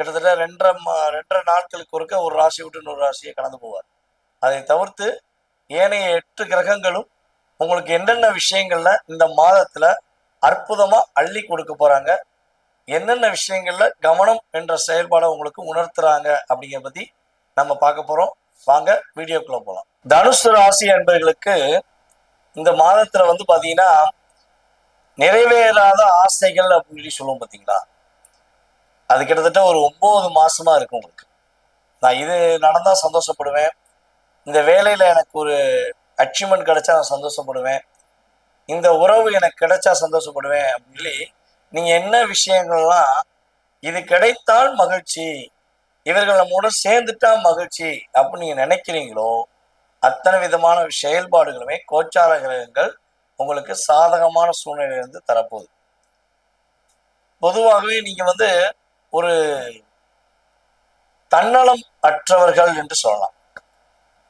கிட்டத்தட்ட ரெண்டரை மா- ரெண்டரை நாட்களுக்கு ஒருக்க ஒரு ராசி விட்டு இன்னொரு ராசியை கடந்து போவார். அதை தவிர்த்து ஏனைய எட்டு கிரகங்களும் உங்களுக்கு என்னென்ன விஷயங்கள்ல இந்த மாதத்துல அற்புதமா அள்ளி கொடுக்க போறாங்க என்னென்ன விஷயங்கள்ல கவனம் என்ற செயல்பாடை உங்களுக்கு உணர்த்துறாங்க அப்படிங்கிற பத்தி நம்ம பார்க்க போறோம். வாங்க வீடியோக்குள்ள போகலாம் தனுசு ராசி என்பவர்களுக்கு இந்த மாதத்துல வந்து பாத்தீங்கன்னா நிறைவேறாத ஆசைகள் அப்படின்னு சொல்லி சொல்லுவோம் பாத்தீங்களா? அது கிட்டத்தட்ட ஒரு ஒன்பது மாசமா இருக்கு உங்களுக்கு. நான் இது நடந்தா சந்தோஷப்படுவேன். இந்த வேலையில எனக்கு ஒரு அச்சீவ்மெண்ட் கிடைச்சா நான் சந்தோஷப்படுவேன். இந்த உறவு எனக்கு கிடைச்சா சந்தோஷப்படுவேன் அப்படின்னு சொல்லி நீங்க என்ன விஷயங்கள்லாம் இது கிடைத்தால் மகிழ்ச்சி இவர்கள் நம்மோட சேர்ந்துட்டா மகிழ்ச்சி அப்படின்னு நீங்க நினைக்கிறீங்களோ அத்தனை விதமான செயல்பாடுகளுமே கோச்சார கிரகங்கள் உங்களுக்கு சாதகமான சூழ்நிலையிலிருந்து தரப்போகுது. பொதுவாகவே நீங்க வந்து ஒரு தன்னலம் அற்றவர்கள் என்று சொல்லலாம்.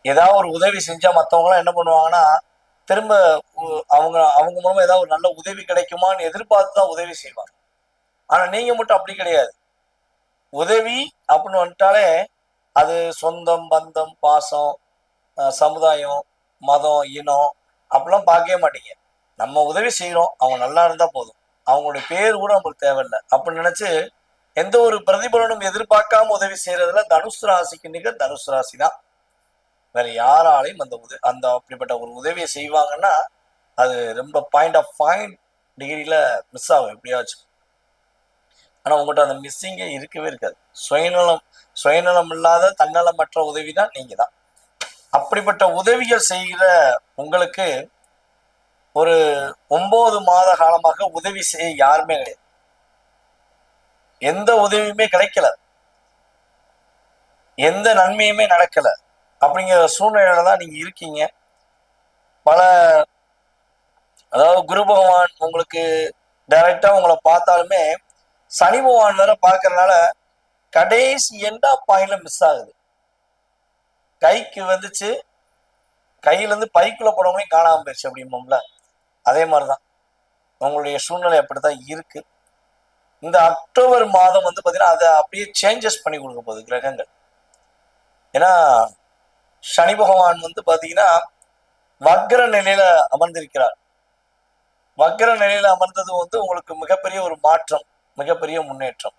ஏதாவது ஒரு உதவி செஞ்சா மற்றவங்களாம் என்ன பண்ணுவாங்கன்னா திரும்ப அவங்க அவங்க மூலமா ஏதாவது ஒரு நல்ல உதவி கிடைக்குமான்னு எதிர்பார்த்து தான் உதவி செய்வாங்க. ஆனா நீங்க மட்டும் அப்படி கிடையாது. உதவி அப்படின்னு வந்துட்டாலே அது சொந்தம் பந்தம் பாசம் அஹ் சமுதாயம் மதம் இனம் அப்படிலாம் பார்க்கவே மாட்டீங்க. நம்ம உதவி செய்கிறோம் அவங்க நல்லா இருந்தா போதும். அவங்களுடைய பேர் கூட நம்மளுக்கு தேவையில்லை. அப்படின்னு நினைச்சு எந்த ஒரு பிரதிபலனும் எதிர்பார்க்காம உதவி செய்யறதுல தனுசு ராசிக்கு நிகர் தனுசு ராசி தான் வேற யாராலையும் அந்த உதவி அந்த அப்படிப்பட்ட ஒரு உதவியை செய்வாங்கன்னா அது ரொம்ப பாயிண்ட் ஆஃப் பாயிண்ட் டிகிரியில மிஸ் ஆகும் எப்படியாச்சும். ஆனா உங்கள்கிட்ட அந்த மிஸ்ஸிங்கே இருக்கவே இருக்காது. சுயநலம் சுயநலம் இல்லாத தன்னலமற்ற உதவி தான் நீங்க தான் அப்படிப்பட்ட உதவிகள் செய்கிற உங்களுக்கு ஒரு ஒன்பது மாத காலமாக உதவி செய்ய யாருமே கிடையாது. எந்த உதவியுமே கிடைக்கல. எந்த நன்மையுமே நடக்கல. அப்படிங்கிற சூழ்நிலையில தான் நீங்க இருக்கீங்க. பல அதாவது குரு பகவான் உங்களுக்கு டைரக்டா உங்களை பார்த்தாலுமே சனி பகவான் வேற பார்க்கறதுனால கடைசி எண்டா பாயிண்ட்ல மிஸ் ஆகுது. கைக்கு வந்துச்சு கையில இருந்து பைக்குள்ள போனவங்களையும் காணாம போயிடுச்சு அப்படிம்போம்ல. அதே மாதிரிதான். உங்களுடைய சூழ்நிலை அப்படித்தான் இருக்கு. இந்த அக்டோபர் மாதம் வந்து பார்த்தீங்கன்னா அதை அப்படியே சேஞ்சஸ் பண்ணி கொடுக்க போகுது கிரகங்கள். ஏன்னா சனி பகவான் வந்து பார்த்தீங்கன்னா வக்ர நிலையில அமர்ந்திருக்கிறார். வக்ர நிலையில அமர்ந்தது வந்து உங்களுக்கு மிகப்பெரிய ஒரு மாற்றம் மிகப்பெரிய முன்னேற்றம்.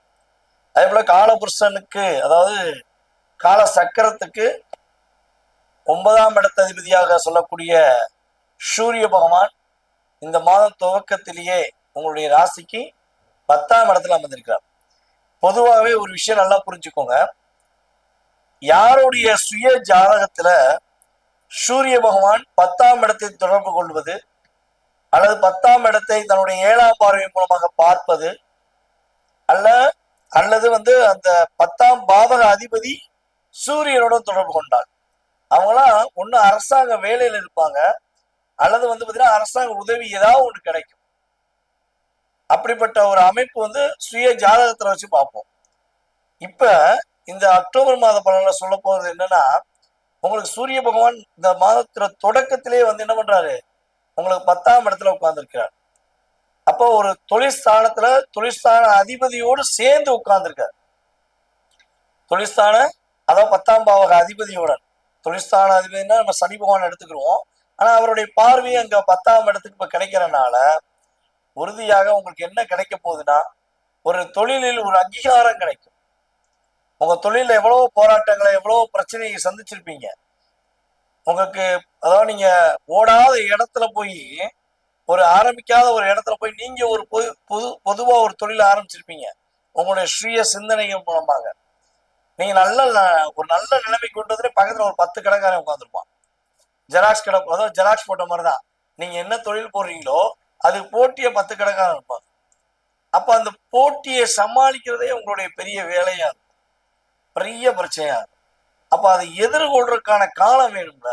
அதே போல காலபுருஷனுக்கு அதாவது கால சக்கரத்துக்கு ஒன்பதாம் இடத்த அதிபதியாக சொல்லக்கூடிய சூரிய பகவான் இந்த மாதம் துவக்கத்திலேயே உங்களுடைய ராசிக்கு பத்தாம் இடத்துல அமர்ந்திருக்கிறார். பொதுவாகவே ஒரு விஷயம் நல்லா புரிஞ்சுக்கோங்க. யாருடைய சுய ஜாதகத்துல சூரிய பகவான் பத்தாம் இடத்தை தொடர்பு கொள்வது அல்லது பத்தாம் இடத்தை தன்னுடைய ஏழாம் பார்வை மூலமாக பார்ப்பது அல்ல அல்லது வந்து அந்த பத்தாம் பாவக அதிபதி சூரியனோட தொடர்பு கொண்டார். அவங்களாம் ஒண்ணு அரசாங்க வேலையில இருப்பாங்க. அல்லது வந்து பாத்தீங்கன்னா அரசாங்க உதவி ஏதாவது ஒன்று கிடைக்கும். அப்படிப்பட்ட ஒரு அமைப்பு வந்து சுய ஜாதகத்துல வச்சு பார்ப்போம். இப்ப இந்த அக்டோபர் மாத பலன்ல சொல்ல போறது என்னன்னா உங்களுக்கு சூரிய பகவான் இந்த மாதத்துல தொடக்கத்திலே வந்து என்ன பண்றாரு? உங்களுக்கு பத்தாம் இடத்துல உட்கார்ந்துருக்கிறார். அப்போ ஒரு தொழிற்ஸ்தானத்துல தொழிற்ஸ்தான அதிபதியோடு சேர்ந்து உட்கார்ந்துருக்கார். தொழிற்ஸ்தான அதாவது பத்தாம் பாவக அதிபதியுடன் தொழிற்ஸ்தான அதிபதினா நம்ம சனி பகவான் எடுத்துக்கிறோம் ஆனா அவருடைய பார்வை அங்க பத்தாம் இடத்துக்கு இப்ப கிடைக்கிறனால உறுதியாக உங்களுக்கு என்ன கிடைக்க போகுதுன்னா ஒரு தொழிலில் ஒரு அங்கீகாரம் கிடைக்கும். உங்க தொழில எவ்வளவு போராட்டங்களை எவ்வளவு பிரச்சனையை சந்திச்சிருப்பீங்க. உங்களுக்கு அதாவது நீங்க ஓடாத இடத்துல போய் ஒரு ஆரம்பிக்காத ஒரு இடத்துல போய் நீங்க ஒரு பொது பொது பொதுவா ஒரு தொழில் ஆரம்பிச்சிருப்பீங்க. உங்களுடைய சுய சிந்தனைகள் மூலமாக. நீங்க நல்ல ந- ஒரு நல்ல நிலைமை கொண்டு வந்து பக்கத்துல ஒரு பத்து கடைக்காரன் உட்காந்துருப்பான் ஜெராக்ஸ் கடை அதாவது ஜெராக்ஸ் போட்ட மாதிரி தான் நீங்க என்ன தொழில் போடுறீங்களோ அதுக்கு போட்டியை பத்து கடைக்காரன் இருப்பாங்க அப்போ அந்த போட்டியை சமாளிக்கிறதே உங்களுடைய பெரிய வேலையா இருக்கும். பெரிய பிரச்சனையா இருக்கும். அப்போ அதை எதிர்கொள்றதுக்கான காலம் வேணும்ல?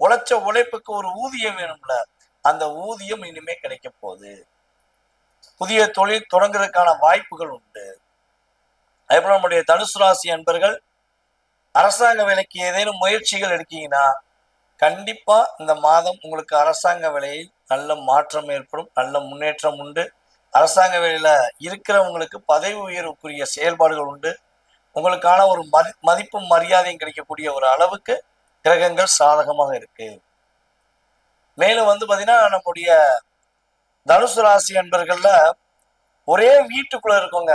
உழைச்ச உழைப்புக்கு ஒரு ஊதியம் வேணும்ல? அந்த ஊதியம் இனிமே கிடைக்க போகுது. புதிய தொழில் தொடங்குறதுக்கான வாய்ப்புகள் உண்டு. அதேபோல் நம்முடைய தனுசு ராசி அன்பர்கள் அரசாங்க வேலைக்கு ஏதேனும் முயற்சிகள் எடுக்கீங்கன்னா கண்டிப்பா இந்த மாதம் உங்களுக்கு அரசாங்க வேலையில் நல்ல மாற்றம் ஏற்படும் நல்ல முன்னேற்றம் உண்டு. அரசாங்க வேலையில இருக்கிறவங்களுக்கு பதவி உயர்வுக்குரிய செயல்பாடுகள் உண்டு. உங்களுக்கான ஒரு மதி மதிப்பும் மரியாதையும் கிடைக்கக்கூடிய ஒரு அளவுக்கு கிரகங்கள் சாதகமாக இருக்கு. மேலும் வந்து பாத்தீங்கன்னா நம்முடைய தனுசு ராசி அன்பர்கள்ல ஒரே வீட்டுக்குள்ள இருக்கோங்க.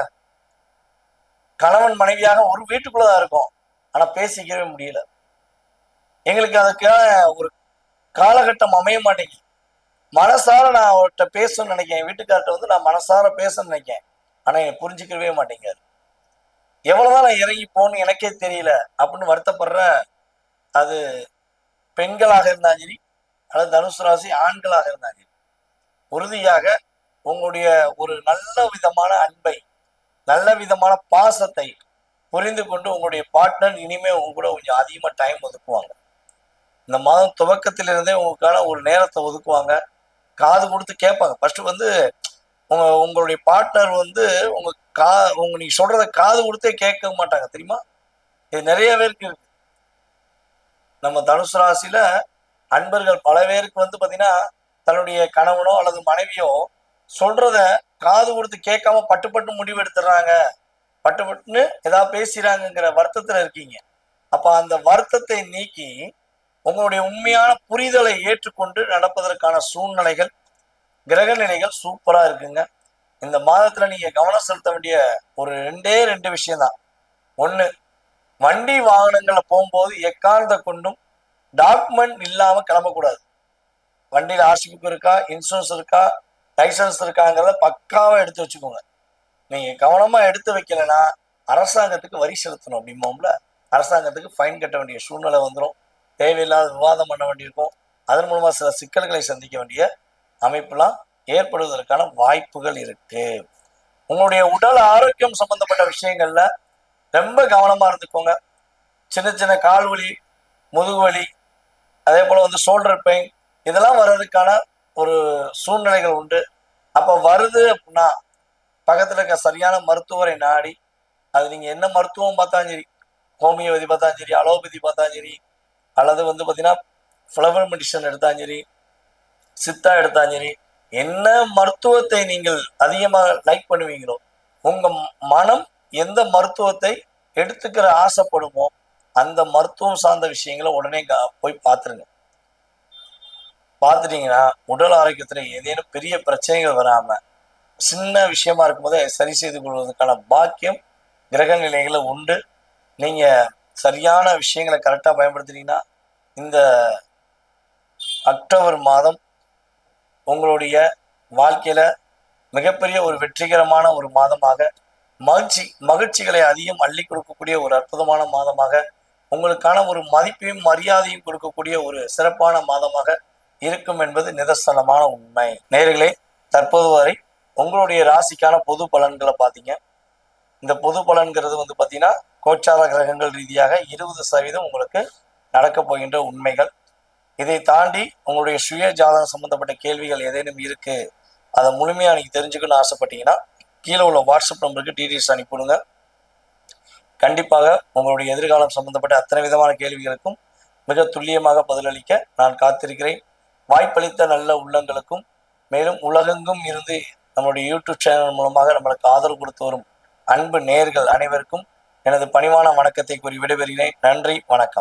கணவன் மனைவியாக ஒரு வீட்டுக்குள்ள தான் இருக்கும். ஆனா பேசிக்கவே முடியல. எங்களுக்கு அதுக்கான ஒரு காலகட்டம் அமைய மாட்டேங்குது. மனசார நான் அவர்கிட்ட பேசணும்னு நினைக்கிறேன். என் வீட்டுக்கார்ட்ட வந்து நான் மனசார பேசணும்னு நினைக்கிறேன். ஆனா என்னை புரிஞ்சுக்கவே மாட்டேங்காரு எவ்வளவுதான் நான் இறங்கி போகணும்னு எனக்கே தெரியல அப்படின்னு வருத்தப்படுற அது பெண்களாக இருந்தாலும் சரி அல்லது தனுசு ராசி ஆண்களாக இருந்தாலும் சரி உறுதியாக உங்களுடைய ஒரு நல்ல விதமான அன்பை நல்ல விதமான பாசத்தை புரிந்து கொண்டு உங்களுடைய பார்ட்னர் இனிமே உங்க கூட கொஞ்சம் அதிகமா டைம் ஒதுக்குவாங்க. இந்த மாதம் துவக்கத்திலிருந்தே உங்களுக்கான ஒரு நேரத்தை ஒதுக்குவாங்க. காது கொடுத்து கேட்பாங்க. ஃபர்ஸ்ட் வந்து உங்க உங்களுடைய பார்ட்னர் வந்து உங்க கா உங்க நீங்க சொல்றத காது கொடுத்தே கேட்க மாட்டாங்க. தெரியுமா? இது நிறைய பேருக்கு இருக்கு. நம்ம தனுசு ராசியில அன்பர்கள் பல பேருக்கு வந்து பாத்தீங்கன்னா தன்னுடைய கணவனோ அல்லது மனைவியோ சொல்றத காது கொடுத்து கேட்காம பட்டு பட்டு முடிவு எடுத்துடுறாங்க. பட்டு பட்டுன்னு ஏதாவது பேசுறாங்கங்கிற வருத்தத்துல இருக்கீங்க. அப்ப அந்த வருத்தத்தை நீக்கி உங்களுடைய உண்மையான புரிதலை ஏற்றுக்கொண்டு நடப்பதற்கான சூழ்நிலைகள் கிரக நிலைகள் சூப்பரா இருக்குங்க. இந்த மாதத்துல நீங்க கவனம் செலுத்த வேண்டிய ஒரு ரெண்டே ரெண்டு விஷயம்தான். ஒண்ணு வண்டி வாகனங்கள்ல போகும்போது எக்காரணத்தை கொண்டும் டாக்குமெண்ட் இல்லாம கிளம்பக்கூடாது. வண்டியில ஆர்சி புக் இருக்கா இன்சூரன்ஸ் இருக்கா லைசன்ஸ் இருக்காங்கிறத பக்காவா எடுத்து வச்சுக்கோங்க. நீங்க கவனமா எடுத்து வைக்கலைன்னா அரசாங்கத்துக்கு வரி செலுத்தணும் அப்படிம்போம்ல அரசாங்கத்துக்கு ஃபைன் கட்ட வேண்டிய சூழ்நிலை வந்துடும் தேவையில்லாத விவாதம் பண்ண வேண்டியிருக்கும். அதன் மூலமா சில சிக்கல்களை சந்திக்க வேண்டிய அமைப்புலாம் ஏற்படுவதற்கான வாய்ப்புகள் இருக்கு. உங்களுடைய உடல் ஆரோக்கியம் சம்பந்தப்பட்ட விஷயங்கள்ல ரொம்ப கவனமா இருந்துக்கோங்க. சின்ன சின்ன கால் வலி முதுகு வலி அதே போல வந்து ஷோல்டர் பெயின் இதெல்லாம் வர்றதுக்கான ஒரு சூழ்நிலைகள் உண்டு. அப்ப வருது அப்படின்னா பக்கத்துல இருக்க சரியான மருத்துவரை நாடி அது நீங்க என்ன மருத்துவம் பார்த்தாலும் சரி ஹோமியோபதி பார்த்தாலும் சரி அலோபதி பார்த்தாலும் சரி அல்லது வந்து பார்த்தீங்கன்னா ஃப்ளவர் மெடிசன் எடுத்தாலும் சரி சித்தா எடுத்தாலும் சரி என்ன மருத்துவத்தை நீங்கள் அதிகமாக லைக் பண்ணுவீங்களோ உங்கள் மனம் எந்த மருத்துவத்தை எடுத்துக்கிற ஆசைப்படுமோ அந்த மருத்துவம் சார்ந்த விஷயங்களை உடனே கா போய் பார்த்துருங்க பார்த்துட்டீங்கன்னா உடல் ஆரோக்கியத்தில் ஏதேனும் பெரிய பிரச்சனைகள் வராமல் சின்ன விஷயமா இருக்கும்போதே சரி செய்து கொள்வதற்கான பாக்கியம் கிரக நிலைகளை உண்டு. நீங்கள் சரியான விஷயங்களை கரெக்டாக பயன்படுத்துனீங்கன்னா இந்த அக்டோபர் மாதம் உங்களுடைய வாழ்க்கையில் மிகப்பெரிய ஒரு வெற்றிகரமான ஒரு மாதமாக மகிழ்ச்சி மகிழ்ச்சிகளை அதிகம் அள்ளி கொடுக்கக்கூடிய ஒரு அற்புதமான மாதமாக உங்களுக்கான ஒரு மதிப்பையும் மரியாதையும் கொடுக்கக்கூடிய ஒரு சிறப்பான மாதமாக இருக்கும் என்பது நிதர்சனமான உண்மை. நேர்களே தற்போது வரை உங்களுடைய ராசிக்கான பொது பலன்களை பார்த்தீங்க. இந்த பொது பலன்கிறது வந்து பார்த்தீங்கன்னா கோச்சார கிரகங்கள் ரீதியாக இருபது சதவீதம் உங்களுக்கு நடக்கப் போகின்ற உண்மைகள். இதை தாண்டி உங்களுடைய சுய ஜாதகம் சம்பந்தப்பட்ட கேள்விகள் ஏதேனும் இருக்கு அதை முழுமையாக நீங்கள் தெரிஞ்சுக்கணும்னு ஆசைப்பட்டீங்கன்னா கீழே உள்ள வாட்ஸ்அப் நம்பருக்கு டீடைல்ஸ் அனுப்பிவிடுங்க. கண்டிப்பாக உங்களுடைய எதிர்காலம் சம்பந்தப்பட்ட அத்தனை விதமான கேள்விகளுக்கும் மிக துல்லியமாக பதிலளிக்க நான் காத்திருக்கிறேன். வாய்ப்பளித்த நல்ல உள்ளங்களுக்கும் மேலும் உலகெங்கும் இருந்து நம்மளுடைய யூடியூப் சேனல் மூலமாக நம்மளுக்கு ஆதரவு கொடுத்து வரும் அன்பு நேர்கள் அனைவருக்கும் எனது பணிவான வணக்கத்தை கூறி விடைபெறுகிறேன். நன்றி வணக்கம்.